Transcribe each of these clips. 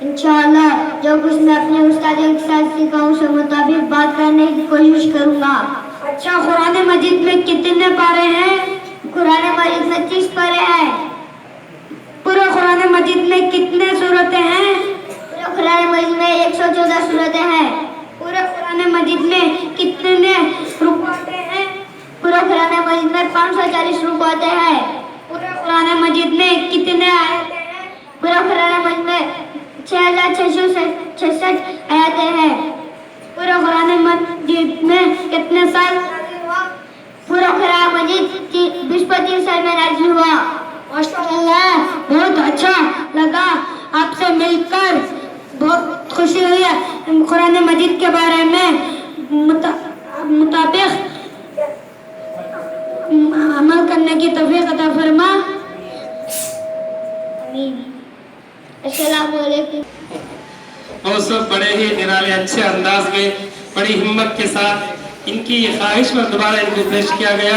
انشاءاللہ، جو کچھ میں اپنے استاد کے ساتھ سیکھا اس کے مطابق بات کرنے کی کوشش کروں گا۔ اچھا قرآن مجید میں کتنے پارے ہیں؟ قرآن مجید میں چیز پارے ہیں۔ پورے قرآن مجید میں کتنے صورتیں ہیں؟ پورے قرآن مجید میں ایک سو چودہ صورتیں ہیں۔ پورے قرآن مجید میں کتنے رکواتے ہیں؟ پورے قرآن مجید میں پانچ سو چالیس رکواتے ہیں۔ پورے قرآن مجید میں کتنے آئے ہیں؟ پورے قرآن مجید میں چھ ہزار چھ سو چھسٹھ آیاتیں ہیں۔ پورا قرآن مجید میں کتنے سال پورا قرآن مجید بیس پچیس سال میں نازل ہوا۔ ماشاء اللہ بہت اچھا لگا۔ آپ سے مل کر بہت خوشی ہوئی ہے۔ قرآن مجید کے بارے میں مطابق عمل کرنے کی توفیق عطا فرما۔ اور سب بڑے ہی نرالے اچھے انداز میں، بڑی ہمت کے ساتھ ان کی یہ خواہش میں دوبارہ ان کو پیش کیا گیا۔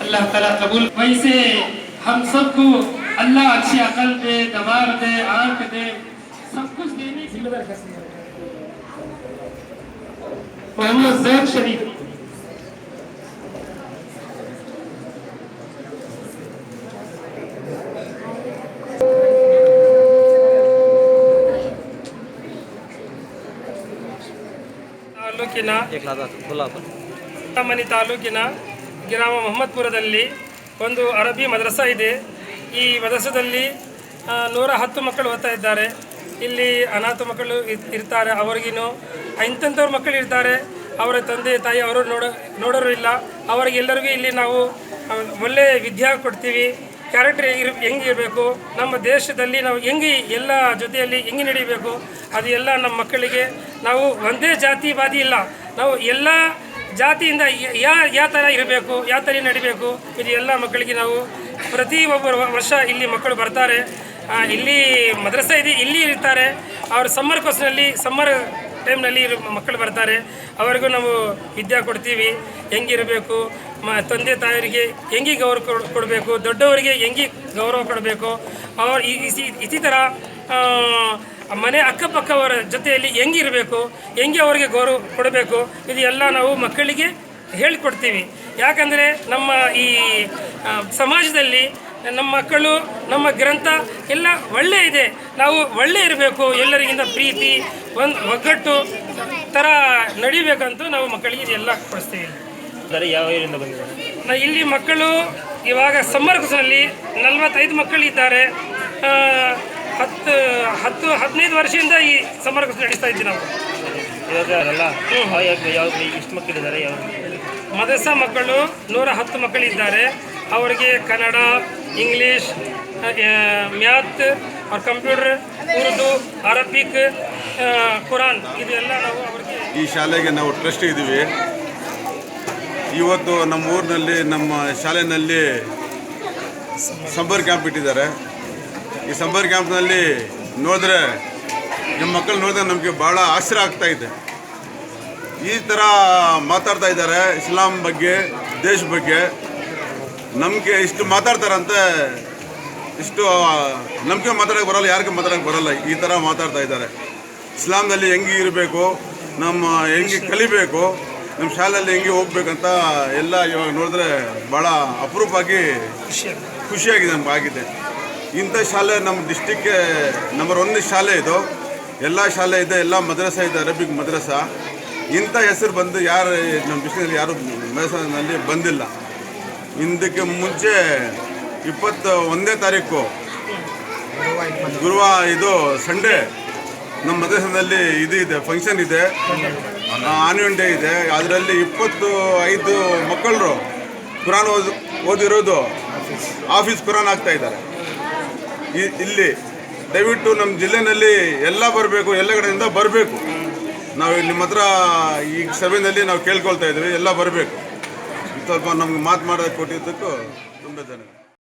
اللہ تعالیٰ قبول۔ ویسے ہم سب کو اللہ اچھی عقل دے دمار دے، آنکھ دے، سب کچھ دینے کی محمد زیب شریف۔ ತಾಲೂಕಿನ ಮನಿ ತಾಲೂಕಿನ ಗ್ರಾಮ ಮೊಹಮ್ಮದ್ಪುರದಲ್ಲಿ ಒಂದು ಅರಬಿ ಮದ್ರಸಾ ಇದೆ. ಈ ಮದ್ರಸದಲ್ಲಿ ನೂರ ಹತ್ತು ಮಕ್ಕಳು ಓದ್ತಾ ಇದ್ದಾರೆ. ಇಲ್ಲಿ ಅನಾಥ ಮಕ್ಕಳು ಇರ್- ಇರ್ತಾರೆ. ಅವರಿಗಿನ್ನು ಇಂಥಂಥವ್ರ ಮಕ್ಕಳು ಇರ್ತಾರೆ. ಅವರ ತಂದೆ, ತಾಯಿ ಅವರು ನೋಡೋ, ನೋಡೋರು ಇಲ್ಲ. ಅವರಿಗೆಲ್ಲರಿಗೂ ಇಲ್ಲಿ ನಾವು ಒಳ್ಳೆಯ ವಿದ್ಯಾ ಕೊಡ್ತೀವಿ. ಕ್ಯಾರೆಕ್ಟರ್ ಇರ್ ಹೆಂಗೆ ಇರಬೇಕು ನಮ್ಮ ದೇಶದಲ್ಲಿ ನಾವು ಹೆಂಗೆ ಎಲ್ಲ ಜೊತೆಯಲ್ಲಿ ಹೆಂಗೆ ನಡೀಬೇಕು? ಅದು ಎಲ್ಲ ನಮ್ಮ ಮಕ್ಕಳಿಗೆ ನಾವು ಒಂದೇ ಜಾತಿವಾದಿ ಇಲ್ಲ. ನಾವು ಎಲ್ಲ ಜಾತಿಯಿಂದ ಯಾ ಯಾವ ಥರ ಇರಬೇಕು ಯಾವ ಥರ ನಡಿಬೇಕು, ಇದು ಎಲ್ಲ ಮಕ್ಕಳಿಗೆ ನಾವು ಪ್ರತಿ ಒಬ್ಬರು ವರ್ಷ ಇಲ್ಲಿ ಮಕ್ಕಳು ಬರ್ತಾರೆ. ಇಲ್ಲಿ ಮದ್ರಸಾ ಇದೆ, ಇಲ್ಲಿ ಇರ್ತಾರೆ. ಅವರು ಸಮ್ಮರ್ ಕೋರ್ಸ್ನಲ್ಲಿ ಸಮ್ಮರ್ ಟೈಮ್ನಲ್ಲಿ ಮಕ್ಕಳು ಬರ್ತಾರೆ. ಅವರಿಗೂ ನಾವು ವಿದ್ಯೆ ಕೊಡ್ತೀವಿ. ಹೆಂಗಿರಬೇಕು, ಮ, ತಂದೆ ತಾಯರಿಗೆ ಹೆಂಗೆ ಗೌರವ ಕೊಡಬೇಕು, ದೊಡ್ಡವರಿಗೆ ಹೆಂಗೆ ಗೌರವ ಕೊಡಬೇಕು, ಅವ್ರು ಇದೇ ಥರ ಮನೆ ಅಕ್ಕಪಕ್ಕವರ ಜೊತೆಯಲ್ಲಿ ಹೆಂಗಿರಬೇಕು, ಹೆಂಗೆ ಅವರಿಗೆ ಗೌರವ ಕೊಡಬೇಕು, ಇದು ಎಲ್ಲ ನಾವು ಮಕ್ಕಳಿಗೆ ಹೇಳಿಕೊಡ್ತೀವಿ. ಯಾಕಂದರೆ ನಮ್ಮ ಈ ಸಮಾಜದಲ್ಲಿ ನಮ್ಮ ಮಕ್ಕಳು, ನಮ್ಮ ಗ್ರಂಥ ಎಲ್ಲ ಒಳ್ಳೆ ಇದೆ. ನಾವು ಒಳ್ಳೆ ಇರಬೇಕು, ಎಲ್ಲರಿಗಿಂತ ಪ್ರೀತಿ ಒಂದು ಒಗ್ಗಟ್ಟು ಥರ ನಡಿಬೇಕಂತೂ ನಾವು ಮಕ್ಕಳಿಗೆ ಇದೆಲ್ಲ ಕೊಡಿಸ್ತೀವಿ. ಅಂದರೆ ಯಾವ ಏರಿಯಿಂದ ಬಂದಿದ್ದಾರೆ? ಇಲ್ಲಿ ಮಕ್ಕಳು ಇವಾಗ ಸಮ್ಮರ್ ಕೋರ್ಸ್ನಲ್ಲಿ ನಲವತ್ತೈದು ಮಕ್ಕಳು ಇದ್ದಾರೆ. ಹತ್ತು ಹತ್ತು ಹದಿನೈದು ವರ್ಷದಿಂದ ಈ ಸಮ್ಮರ್ ಕೋರ್ಸ್ ನಡೆಸ್ತಾ ಇದ್ದೀವಿ ನಾವು. ಇವಾಗ ಯಾವ ಇಷ್ಟು ಮಕ್ಕಳಿದ್ದಾರೆ ಯಾವ ಮದರಸಾ ಮಕ್ಕಳು ನೂರ ಹತ್ತು ಮಕ್ಕಳಿದ್ದಾರೆ. ಅವರಿಗೆ ಕನ್ನಡ ಇಂಗ್ಲೀಷ್ ಮ್ಯಾಥ್ ಅವ್ರ ಕಂಪ್ಯೂಟರ್ ಉರ್ದು ಅರಬಿಕ್ ಕುರಾನ್ ಇದೆಲ್ಲ ನಾವು ಅವರಿಗೆ ಈ ಶಾಲೆಗೆ ನಾವು ಟ್ರಸ್ಟ್ ಇದ್ದೀವಿ. ಇವತ್ತು ನಮ್ಮ ಊರಿನಲ್ಲಿ, ನಮ್ಮ ಶಾಲೆಯಲ್ಲಿ ಸಂಬರ್ ಕ್ಯಾಂಪ್ ಇಟ್ಟಿದ್ದಾರೆ. ಈ ಸಂಬರ್ ಕ್ಯಾಂಪ್ನಲ್ಲಿ ನೋಡಿದ್ರೆ ನಿಮ್ಮ ಮಕ್ಕಳು ನೋಡಿದ್ರೆ ನಮಗೆ ಭಾಳ ಆಶ್ಚರ್ಯ ಆಗ್ತಾ ಇದೆ. ಈ ಥರ ಮಾತಾಡ್ತಾ ಇದ್ದಾರೆ, ಇಸ್ಲಾಂ ಬಗ್ಗೆ, ದೇಶ ಬಗ್ಗೆ. ನಮಗೆ ಇಷ್ಟು ಮಾತಾಡ್ತಾರಂತೆ, ಇಷ್ಟು ನಮಗೆ ಮಾತಾಡೋಕೆ ಬರೋಲ್ಲ, ಯಾರಿಗೂ ಮಾತಾಡೋಕೆ ಬರೋಲ್ಲ, ಈ ಥರ ಮಾತಾಡ್ತಾ ಇದ್ದಾರೆ. ಇಸ್ಲಾಂನಲ್ಲಿ ಹೆಂಗೆ ಇರಬೇಕು, ನಮ್ಮ ಹೆಂಗೆ ಕಲಿಬೇಕು ನಮ್ಮ ಶಾಲೆಯಲ್ಲಿ ಹೆಂಗೆ ಹೋಗ್ಬೇಕಂತ ಎಲ್ಲ ಇವಾಗ ನೋಡಿದ್ರೆ ಭಾಳ ಅಪರೂಪವಾಗಿ ಖುಷಿಯಾಗಿದೆ ನಮ್ಗೆ ಆಗಿದೆ. ಇಂಥ ಶಾಲೆ ನಮ್ಮ ಡಿಸ್ಟಿಕ್ಗೆ ನಂಬರ್ ಒನ್ ಶಾಲೆ ಇದು. ಎಲ್ಲ ಶಾಲೆ ಇದೆ, ಎಲ್ಲ ಮದ್ರಸಾ ಇದೆ, ಅರಬಿಕ್ ಮದ್ರಸಾ. ಇಂಥ ಹೆಸರು ಬಂದು ಯಾರು ನಮ್ಮ ಡಿಸ್ಟಿಕ್ನಲ್ಲಿ ಯಾರು ಮದ್ರಸಾನಲ್ಲಿ ಬಂದಿಲ್ಲ. ಇದಕ್ಕೆ ಮುಂಚೆ ಇಪ್ಪತ್ತು ಒಂದನೇ ತಾರೀಕು ಗುರುವಾರ ಇದು ಸಂಡೇ ನಮ್ಮ ಮದ್ರಸದಲ್ಲಿ ಇದು ಇದೆ ಫಂಕ್ಷನ್ ಇದೆ. ಆನ್ಯುವಲ್ ಡೇ ಇದೆ. ಅದರಲ್ಲಿ ಇಪ್ಪತ್ತು ಐದು ಮಕ್ಕಳು ಕುರಾನ್ ಓದ್, ಓದಿರೋದು ಆಫೀಸ್ ಕುರಾನ್ ಆಗ್ತಾ ಇದ್ದಾರೆ. ಇಲ್ಲಿ ದಯವಿಟ್ಟು ನಮ್ಮ ಜಿಲ್ಲೆನಲ್ಲಿ ಎಲ್ಲ ಬರಬೇಕು, ಎಲ್ಲ ಕಡೆಯಿಂದ ಬರಬೇಕು. ನಾವು ನಿಮ್ಮ ಹತ್ರ ಈ ಸಭೆಯಲ್ಲಿ ನಾವು ಕೇಳ್ಕೊಳ್ತಾ ಇದ್ದೀವಿ, ಎಲ್ಲ ಬರಬೇಕು. ಸ್ವಲ್ಪ ನಮ್ಗೆ ಮಾತು ಮಾಡೋದಕ್ಕೆ ಕೊಟ್ಟಿದ್ದಕ್ಕೂ ತುಂಬ ಧನ್ಯವಾದ.